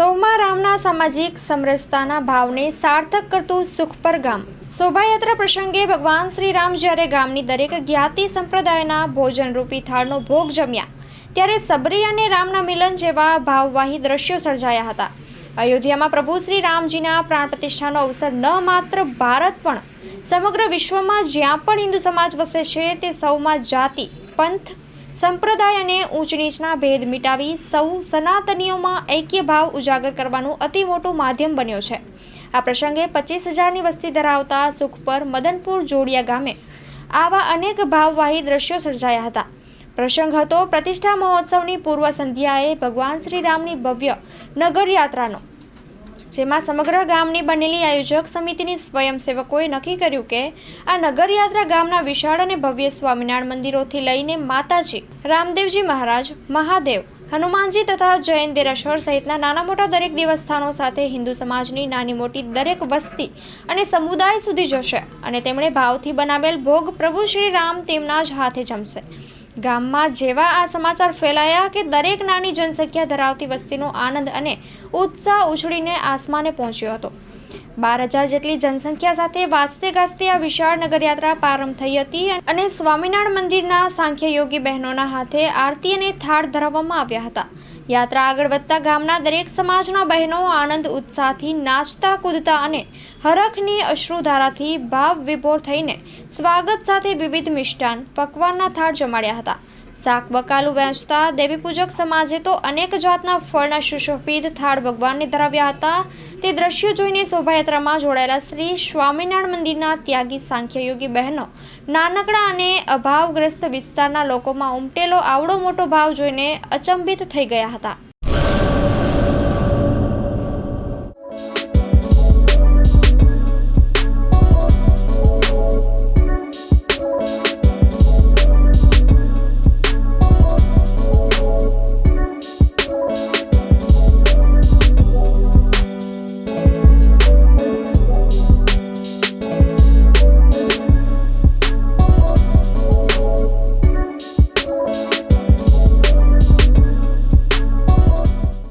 સૌમાં રામના સામાજિક સમરસતાના ભાવને સાર્થક કરતું સુખપર ગામ. શોભાયાત્રા પ્રસંગે ભગવાન શ્રી રામ જ્યારે ગામની દરેક જ્ઞાતિ સંપ્રદાયના ભોજનરૂપી થાળનો ભોગ જમ્યા, ત્યારે સબરી અને રામના મિલન જેવા ભાવવાહી દ્રશ્યો સર્જાયા હતા. અયોધ્યામાં પ્રભુ શ્રી રામજીના પ્રાણ પ્રતિષ્ઠાનો અવસર ન માત્ર ભારત પણ, સમગ્ર વિશ્વમાં જ્યાં પણ હિન્દુ સમાજ વસે છે તે સૌમાં જાતિ, પંથ સંપ્રદાય અને ઊંચ નીચના ભેદ મિટાવી સૌ સનાતનીઓમાં ઐક્ય ભાવ ઉજાગર કરવાનું અતિ મોટું માધ્યમ બન્યો છે. આ પ્રસંગે પચીસ હજારની વસ્તી ધરાવતા સુખપર મદનપુર જોડિયા ગામે આવા અનેક ભાવવાહી દ્રશ્યો સર્જાયા હતા. પ્રસંગ હતો, પ્રતિષ્ઠા મહોત્સવની પૂર્વ સંધ્યાએ ભગવાન શ્રી રામની ભવ્ય નગરયાત્રાનો. જેમાં સમગ્ર ગામની બનેલી આયોજક સમિતિની સ્વયંસેવકોએ નક્કી કર્યું કે આ નગરયાત્રા ગામના વિશાળ અને ભવ્ય સ્વામિનારાયણ મંદિરોથી લઈને માતાજી, રામદેવજી મહારાજ, મહાદેવ, હનુમાનજી તથા જૈન દેરાસર સહિતના નાના મોટા દરેક દેવસ્થાનો સાથે હિન્દુ સમાજની નાની મોટી દરેક વસ્તી અને સમુદાય સુધી જશે અને તેમણે ભાવથી બનાવેલ ભોગ પ્રભુ શ્રી રામ તેમના જ હાથે જમશે. ગામમાં જેવા આ સમાચાર ફેલાયા કે દરેક નાની જનસંખ્યા ધરાવતી વસ્તીનો આનંદ અને ઉત્સાહ ઉછળીને આસમાને પહોંચ્યો હતો. બાર હજાર જેટલી જનસંખ્યા સાથે વાજતે ગાજતે આ વિશાળ નગરયાત્રા પ્રારંભ થઈ હતી અને સ્વામિનારાયણ મંદિરના સાંખ્ય યોગી બહેનોના હાથે આરતી અને થાળ ધરાવવામાં આવ્યા હતા. યાત્રા આગળ વધતા ગામના દરેક સમાજના બહેનો આનંદ, ઉત્સાહથી નાચતા, કૂદતા અને હરખની અશ્રુધારાથી ભાવ વિભોર થઈને સ્વાગત સાથે વિવિધ મિષ્ટાન પકવાનના થાળ જમાડ્યા હતા. શાક બકાલું વહેંચતા દેવી પૂજક સમાજે તો અનેક જાતના ફળના સુશોભિત થાળ ભગવાનને ધરાવ્યા હતા. તે દ્રશ્યો જોઈને શોભાયાત્રામાં જોડાયેલા શ્રી સ્વામિનારાયણ મંદિરના ત્યાગી સાંખ્યયોગી બહેનો, નાનકડા અને અભાવગ્રસ્ત વિસ્તારના લોકોમાં ઉમટેલો આવડો મોટો ભાવ જોઈને અચંબિત થઈ ગયા હતા.